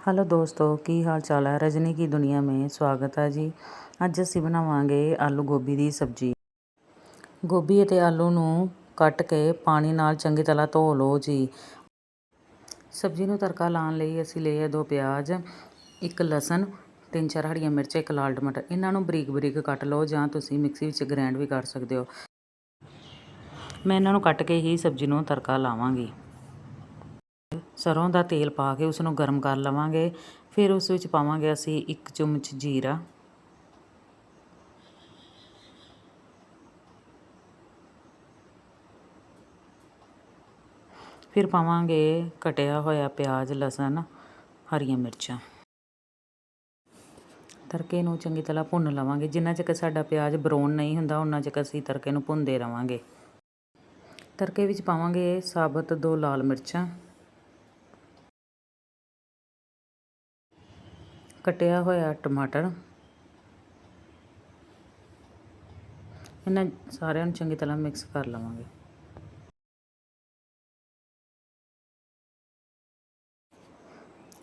Hello दोस्तों ਕੀ ਹਾਲ ਚਾਲ ਹੈ ਰਜਨੀ ਕੀ ਦੁਨੀਆ ਮੇਂ ਸਵਾਗਤ ਹੈ ਜੀ ਅੱਜ ਅਸੀਂ ਬਣਾਵਾਂਗੇ ਆਲੂ ਗੋਭੀ ਦੀ ਸਬਜ਼ੀ ਗੋਭੀ ਅਤੇ ਆਲੂ ਨੂੰ ਕੱਟ ਕੇ ਪਾਣੀ ਨਾਲ ਚੰਗੀ ਤਰ੍ਹਾਂ ਧੋ ਲਓ ਜੀ ਸਬਜ਼ੀ ਨੂੰ ਤੜਕਾ ਲਾਉਣ ਲਈ ਅਸੀਂ ਲਏ ਦੋ ਪਿਆਜ਼ ਇੱਕ ਲਸਣ ਤਿੰਨ ਚਾਰ ਹਰੀਆਂ ਮਿਰਚਾਂ ਇੱਕ ਲਾਲ ਟਮਾਟਰ ਇਹਨਾਂ ਨੂੰ ਬਰੀਕ ਬਰੀਕ ਕੱਟ ਲਓ ਜਾਂ ਤੁਸੀਂ ਮਿਕਸੀ ਵਿੱਚ ਗ੍ਰਾਈਂਡ ਵੀ ਕਰ ਸਕਦੇ ਹੋ ਮੈਂ ਇਹਨਾਂ ਨੂੰ ਕੱਟ ਕੇ ਹੀ ਸਬਜ਼ੀ ਨੂੰ ਤੜਕਾ ਲਾਵਾਂਗੀ ਸਰੋਂ ਦਾ ਤੇਲ ਪਾ ਕੇ ਉਸ ਨੂੰ ਗਰਮ ਕਰ ਲਵਾਂਗੇ। ਫਿਰ ਉਸ ਵਿੱਚ ਪਾਵਾਂਗੇ ਅਸੀਂ ਇੱਕ ਚਮਚ ਜੀਰਾ। ਫਿਰ ਪਾਵਾਂਗੇ ਕਟਿਆ ਹੋਇਆ ਪਿਆਜ਼, ਲਸਣ, ਹਰੀਆਂ ਮਿਰਚਾਂ। ਤੜਕੇ ਨੂੰ ਚੰਗੀ ਤਰ੍ਹਾਂ ਭੁੰਨ ਲਵਾਂਗੇ। ਜਿੰਨਾ ਚਿਰ ਸਾਡਾ ਪਿਆਜ਼ ਬਰਾਊਨ ਨਹੀਂ ਹੁੰਦਾ ਉਹਨਾਂ ਚਿਰ ਅਸੀਂ ਤੜਕੇ ਨੂੰ ਭੁੰਨਦੇ ਰਵਾਂਗੇ। ਤੜਕੇ ਵਿੱਚ ਪਾਵਾਂਗੇ ਸਾਬਤ ਦੋ ਲਾਲ ਮਿਰਚਾਂ। ਕਟਿਆ ਹੋਇਆ ਟਮਾਟਰ। ਇਹਨਾਂ ਸਾਰਿਆਂ ਨੂੰ ਚੰਗੀ ਤਰ੍ਹਾਂ ਮਿਕਸ ਕਰ ਲਵਾਂਗੇ।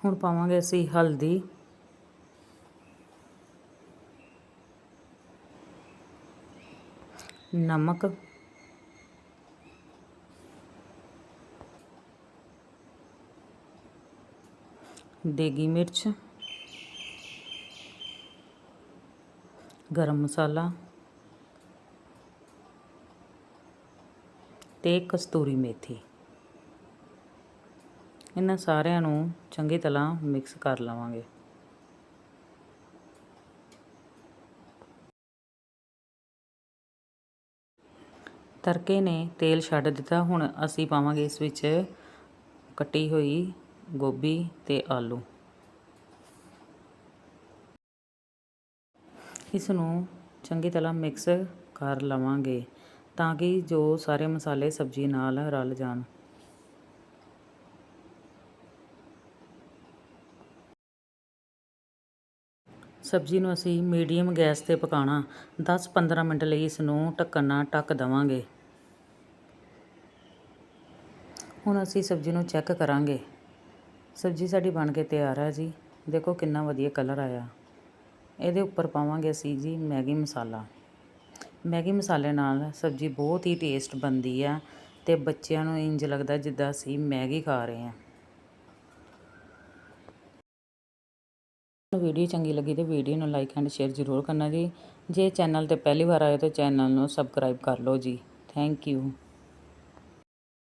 ਹੁਣ ਪਾਵਾਂਗੇ ਅਸੀਂ ਹਲਦੀ। ਨਮਕ। ਦੇਗੀ ਮਿਰਚ। ਗਰਮ ਮਸਾਲਾ ਤੇ ਕਸਤੂਰੀ ਮੇਥੀ। ਇਹਨਾਂ ਸਾਰਿਆਂ ਨੂੰ ਚੰਗੀ ਤਰ੍ਹਾਂ ਮਿਕਸ ਕਰ ਲਵਾਂਗੇ। ਤੜਕੇ ਨੇ ਤੇਲ ਛੱਡ ਦਿੱਤਾ। ਹੁਣ ਅਸੀਂ ਪਾਵਾਂਗੇ ਇਸ ਵਿੱਚ ਕੱਟੀ ਹੋਈ ਗੋਭੀ ਤੇ ਆਲੂ। ਇਸ ਨੂੰ ਚੰਗੀ ਤਰ੍ਹਾਂ ਮਿਕਸ ਕਰ ਲਵਾਂਗੇ ਤਾਂ ਕਿ ਜੋ ਸਾਰੇ ਮਸਾਲੇ ਸਬਜ਼ੀ ਨਾਲ ਰਲ ਜਾਣ। ਸਬਜ਼ੀ ਨੂੰ ਅਸੀਂ ਮੀਡੀਅਮ ਗੈਸ ਤੇ ਪਕਾਉਣਾ। 10-15 ਮਿੰਟ ਲਈ ਇਸ ਨੂੰ ਢੱਕਣ ਨਾਲ ਢੱਕ ਦਵਾਂਗੇ। ਹੁਣ ਅਸੀਂ ਸਬਜ਼ੀ ਨੂੰ ਚੈੱਕ ਕਰਾਂਗੇ। ਸਬਜ਼ੀ ਸਾਡੀ ਬਣ ਕੇ ਤਿਆਰ ਹੈ ਜੀ। ਦੇਖੋ ਕਿੰਨਾ ਵਧੀਆ ਕਲਰ ਆਇਆ। ਇਹਦੇ ਉੱਪਰ ਪਾਵਾਂਗੇ ਅਸੀਂ ਜੀ ਮੈਗੀ ਮਸਾਲਾ। ਮੈਗੀ ਮਸਾਲੇ ਨਾਲ ਸਬਜ਼ੀ ਬਹੁਤ ਹੀ ਟੇਸਟ ਬਣਦੀ ਆ ਤੇ ਬੱਚਿਆਂ ਨੂੰ ਇੰਜ ਲੱਗਦਾ ਜਿੱਦਾਂ ਅਸੀਂ ਮੈਗੀ ਖਾ ਰਹੇ ਹਾਂ ਵੀਡੀਓ ਚੰਗੀ ਲੱਗੀ ਤੇ ਵੀਡੀਓ ਨੂੰ ਲਾਈਕ ਐਂਡ ਸ਼ੇਅਰ ਜ਼ਰੂਰ ਕਰਨਾ ਜੀ। ਜੇ ਚੈਨਲ ਤੇ ਪਹਿਲੀ ਵਾਰ ਆਏ ਤਾਂ ਚੈਨਲ ਨੂੰ ਸਬਸਕ੍ਰਾਈਬ ਕਰ ਲਓ ਜੀ। Thank you